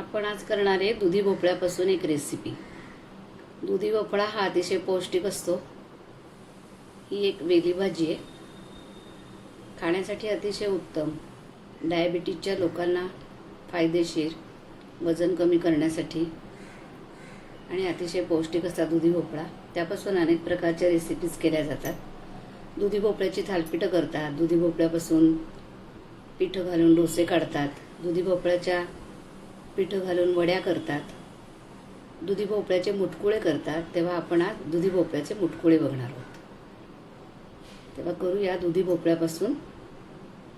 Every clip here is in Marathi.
आपण आज करणार आहे दुधी भोपळ्यापासून एक रेसिपी दुधी भोपळा हा अतिशय पौष्टिक असतो. ही एक वेली भाजी आहे. खाण्यासाठी अतिशय उत्तम. डायबिटीजच्या लोकांना फायदेशीर. वजन कमी करण्यासाठी. आणि अतिशय पौष्टिक असतात दुधी भोपळा. त्यापासून अनेक प्रकारच्या रेसिपीज केल्या जातात. दुधी भोपळ्याची थालपीठं करतात. दुधी भोपळ्यापासून पिठं घालून डोसे काढतात. दुधी भोपळ्याच्या पिठं घालून वड्या करतात. दुधी भोपळ्याचे मुटकुळे करतात. तेव्हा आपण आज दुधी भोपळ्याचे मुटकुळे बघणार आहोत. तेव्हा करूया दुधी भोपळ्यापासून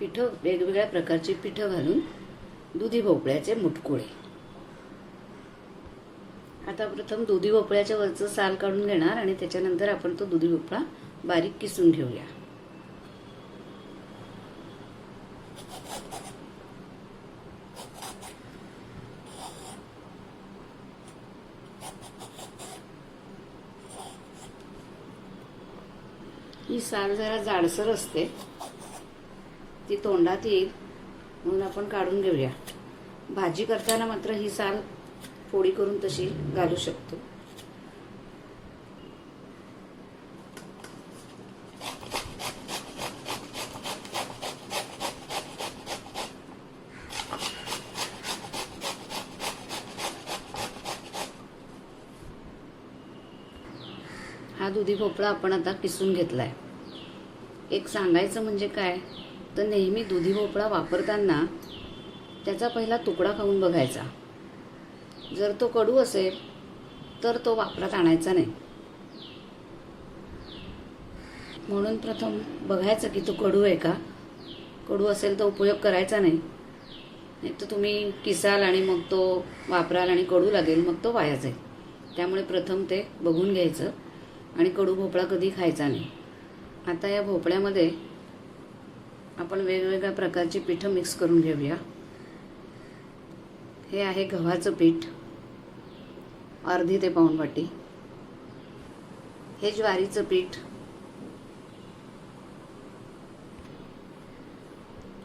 पिठं वेगवेगळ्या प्रकारची पिठं घालून दुधी भोपळ्याचे मुटकुळे. आता प्रथम दुधी भोपळ्याच्या वरचं साल काढून घेणार आणि त्याच्यानंतर आपण तो दुधी भोपळा बारीक किसून घेऊया. ही साल जरा जाडसर असते. ती तोंडात येईल म्हणून आपण काढून घेऊया. भाजी करताना मात्र ही साल फोडी करून तशी घालू शकतो. हा दुधी भोपळा आपण आता किसून घेतला आहे एक सांगायचं म्हणजे काय? तर नेहमी दुधी भोपळा वापरताना त्याचा पहिला तुकडा खाऊन बघायचा. जर तो कडू असेल तर तो वापरात आणायचा नाही. म्हणून प्रथम बघायचं की तो कडू आहे का? कडू असेल तर उपयोग करायचा नाही. नाही तर तुम्ही किसाल आणि मग तो वापराल आणि कडू लागेल मग तो वाया जाईल. त्यामुळे प्रथम ते बघून घ्यायचं. आणि कडू भोपळा कधी खायचा नाही. आता या भोपळ्यामध्ये आपण वेगवेगळ्या प्रकारची पिठं मिक्स करून घेऊया. हे आहे गव्हाचं पीठ अर्धी ते पाऊण वाटी. हे ज्वारीचं पीठ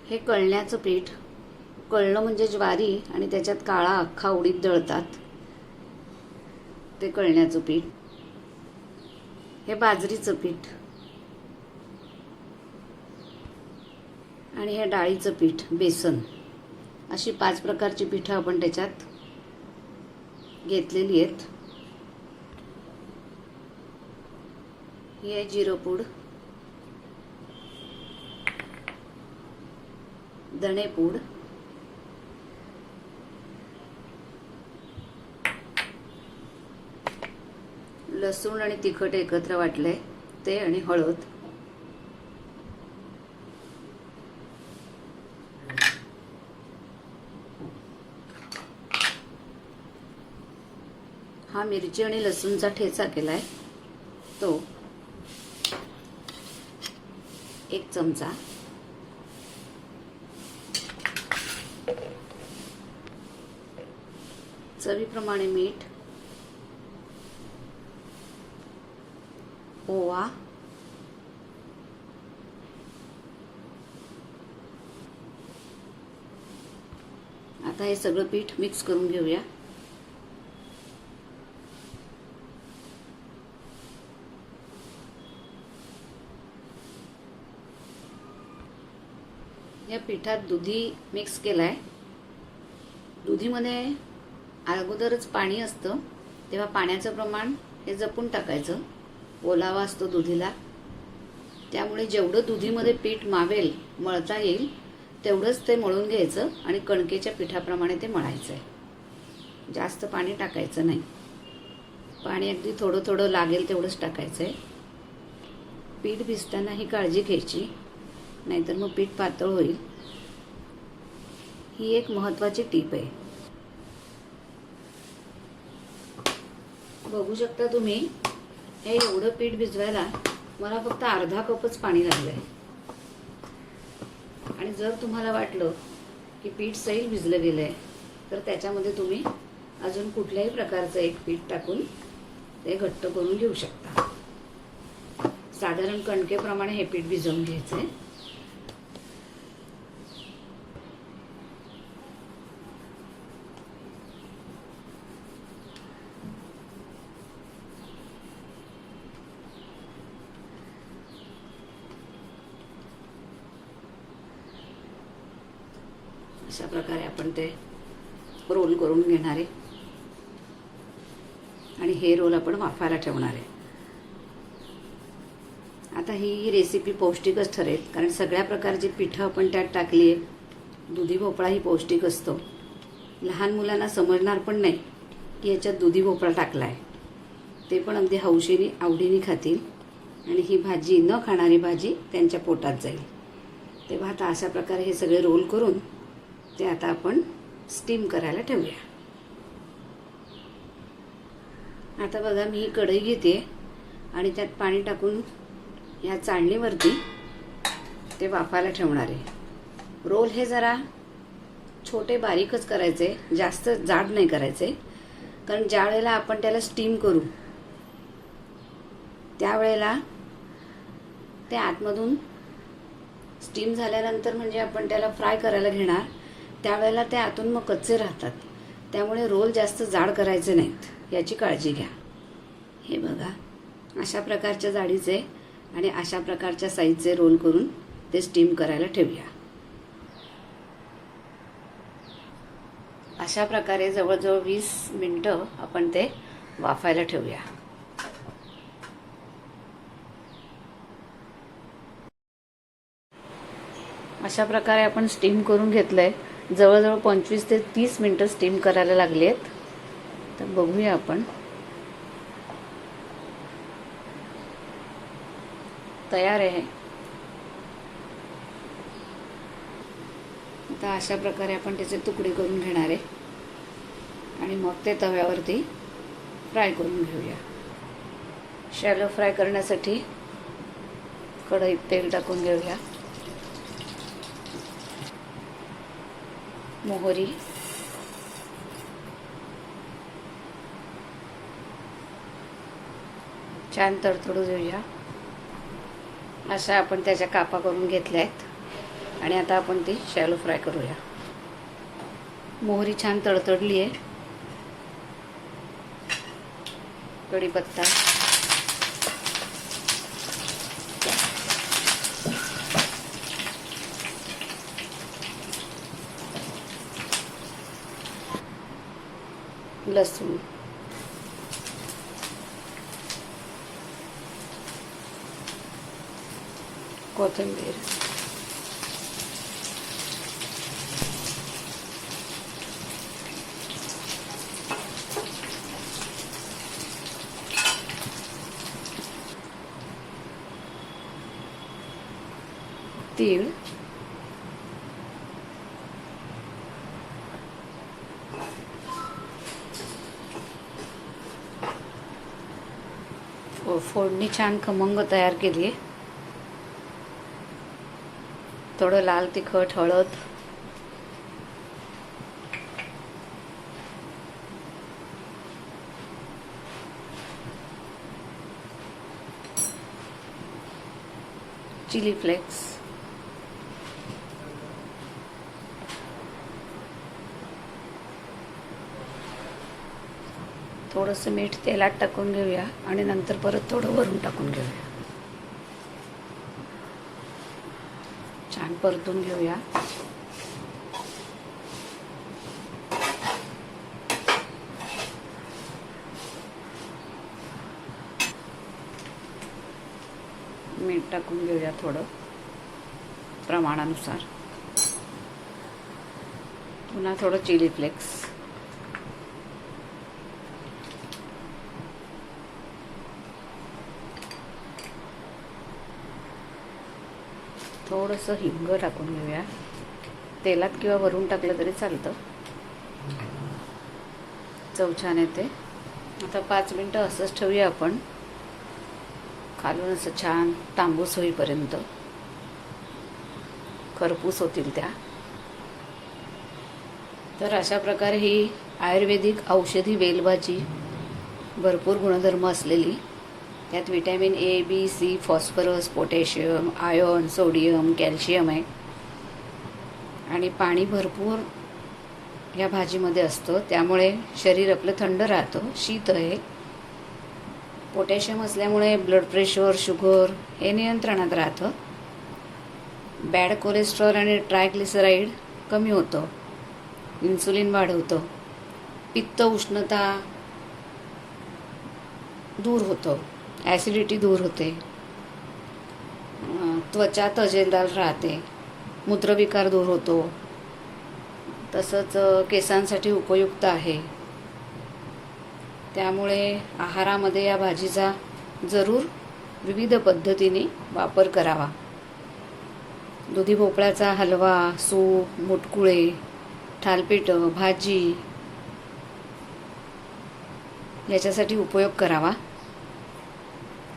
हे कळण्याचं पीठ. कळणं म्हणजे ज्वारी आणि त्याच्यात काळा अख्खा उडीत दळतात. ते कळण्याचं पीठ. हे बाजरीचं पीठ. आणि हे डाळीचं पीठ बेसन. अशी पाच प्रकारची पिठं आपण त्याच्यात घेतलेली आहेत. ही आहे जिरंपूड धणेपूड लसूण आणि तिखट एकत्र वाटलंय ते आणि हळद. हा मिरची आणि लसूणचा ठेचा केलाय. तो एक चमचा. चवीप्रमाणे मीठ. ओवा आता हे सगळं पीठ मिक्स करून घेऊया. या पिठात दुधी मिक्स केलाय. दुधीमध्ये अगोदरच पाणी असतं तेव्हा पाण्याचं प्रमाण हे जपून टाकायचं. ओलावा असतो दुधीला. त्यामुळे जेवढं दुधीमध्ये पीठ मावेल मळता येईल तेवढंच ते मळून घ्यायचं आणि कणकेच्या पिठाप्रमाणे ते मळायचं आहे जास्त पाणी टाकायचं नाही. पाणी अगदी थोडं थोडं लागेल तेवढंच टाकायचं आहे पीठ भिजताना ही काळजी घ्यायची नाहीतर मग पीठ पातळ होईल. ही एक महत्त्वाची टीप आहे. बघू शकता तुम्ही हे एवढं पीठ भिजवायला मला फक्त अर्धा कपच पाणी लागलं आहे आणि जर तुम्हाला वाटलं की पीठ सैल भिजलं गेलं आहे तर त्याच्यामध्ये तुम्ही अजून कुठल्याही प्रकारचं एक पीठ टाकून ते घट्ट करून घेऊ शकता. साधारण कणकेप्रमाणे हे पीठ भिजवून घ्यायचं आहे अशा प्रकारे आपण ते रोल करून घेणार आहे. आणि हे रोल आपण वाफायला ठेवणार आहे. आता ही रेसिपी पौष्टिकच ठरेल कारण सगळ्या प्रकारची पिठं आपण त्यात टाकली आहे दुधी भोपळा ही पौष्टिक असतो. लहान मुलांना समजणार पण नाही की याच्यात दुधी भोपळा टाकला आहे ते पण अगदी हौशीने आवडीने खातील. आणि ही भाजी न खाणारी भाजी त्यांच्या पोटात जाईल. तेव्हा आता अशा प्रकारे हे सगळे रोल करून ते आता आपण स्टीम करायला ठेवूया. आता बघा मी ही कढई घेते आणि त्यात पाणी टाकून या चाळणीवरती ते वाफायला ठेवणार आहे. रोल हे जरा छोटे बारीकच करायचे जास्त जाड नाही करायचे कारण ज्या वेळेला आपण त्याला स्टीम करू त्यावेळेला ते आतमधून स्टीम झाल्यानंतर म्हणजे आपण त्याला फ्राय करायला घेणार. त्यावेळेला ते आतून मग कच्चे राहतात. त्यामुळे रोल जास्त जाड करायचे नाहीत याची काळजी घ्या. हे बघा अशा प्रकारच्या जाडीचे आणि अशा प्रकारच्या साईजचे रोल करून ते स्टीम करायला ठेवूया. अशा प्रकारे जवळजवळ वीस मिनटं आपण ते वाफायला ठेवूया. अशा प्रकारे आपण स्टीम करून घेतलं आहे जवळजवळ पंचवीस ते तीस मिनटं स्टीम करायला लागली आहेत तर बघूया आपण. तयार आहे. आता अशा प्रकारे आपण त्याचे तुकडे करून घेणार आहे. आणि मग ते तव्यावरती फ्राय करून घेऊया. शॅलो फ्राय करण्यासाठी कढईत तेल टाकून घेऊया. मोहरी. छान तडतडू देऊया. अशा आपण त्याच्या कापा करून घेतल्या आहेत. आणि आता आपण ती शॅलो फ्राय करूया. मोहरी छान तडतडली आहे. कढीपत्ता. लसूण कोथिंबीर तीळ फोडणी छान खमंग तयार केली आहे थोडं लाल तिखट हळद. Chilli flakes. थोडंसं मीठ तेलात टाकून घेऊया आणि नंतर परत थोडं वरून टाकून घेऊया. छान परतून घेऊया. मीठ टाकून घेऊया थोडं प्रमाणानुसार. पुन्हा थोडं चिली फ्लेक्स. थोडंसं हिंग टाकून घेऊया. तेलात किंवा वरून टाकलं तरी चालतं. चव छान येते. आता पाच मिनटं असंच ठेवूया आपण. खालून असं छान तांबूस होईपर्यंत. खरपूस होतील त्या. तर अशा प्रकारे ही आयुर्वेदिक औषधी वेलभाजी भरपूर गुणधर्म असलेली त्यात vitamin A B C phosphorus potassium iron sodium calcium आहे. आणि पाणी भरपूर या भाजीमध्ये असतं. त्यामुळे शरीर आपलं थंड राहतं. शीत आहे. पोटॅशियम असल्यामुळे ब्लड प्रेशर शुगर हे नियंत्रणात राहतं. बॅड कोलेस्ट्रॉल आणि ट्रायग्लिसराईड कमी होतं. इन्सुलिन वाढवतं. पित्त उष्णता दूर होतं. ॲसिडिटी दूर होते. त्वचा तजेदार राहते. मूत्रविकार दूर होतो. तसंच केसांसाठी उपयुक्त आहे. त्यामुळे आहारामध्ये या भाजीचा जरूर विविध पद्धतीने वापर करावा. दुधी भोपळ्याचा हलवा सूप मुटकुळे थालपीठं भाजी याच्यासाठी उपयोग करावा.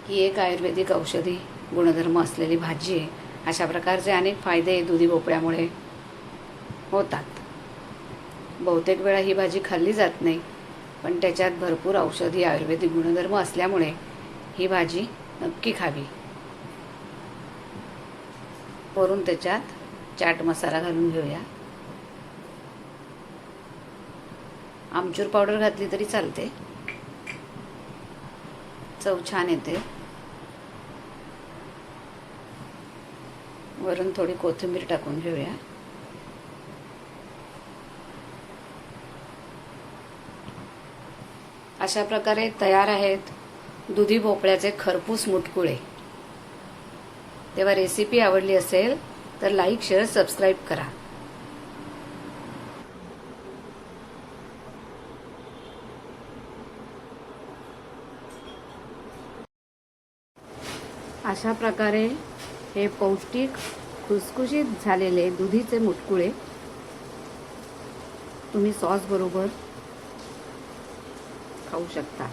ही एक आयुर्वेदिक औषधी गुणधर्म असलेली भाजी आहे. अशा प्रकारचे अनेक फायदे दुधी भोपळ्यामुळे होतात. बहुतेक वेळा ही भाजी खाल्ली जात नाही पण त्याच्यात भरपूर औषधी आयुर्वेदिक गुणधर्म असल्यामुळे ही भाजी नक्की खावी. वरून त्याच्यात चाट मसाला घालून घेऊया. आमचूर पावडर घातली तरी चालते. चव छान येते. वरून थोडी कोथिंबीर टाकून घेऊया. अशा प्रकारे तयार आहेत दुधी भोपळ्याचे खरपूस मुटकुळे. तेव्हा रेसिपी आवडली असेल तर लाईक शेअर सबस्क्राईब करा. अशा प्रकारे हे पौष्टिक खुसखुशीत झालेले दुधीचे मुटकुळे. तुम्ही सॉस बरोबर खाऊ शकता.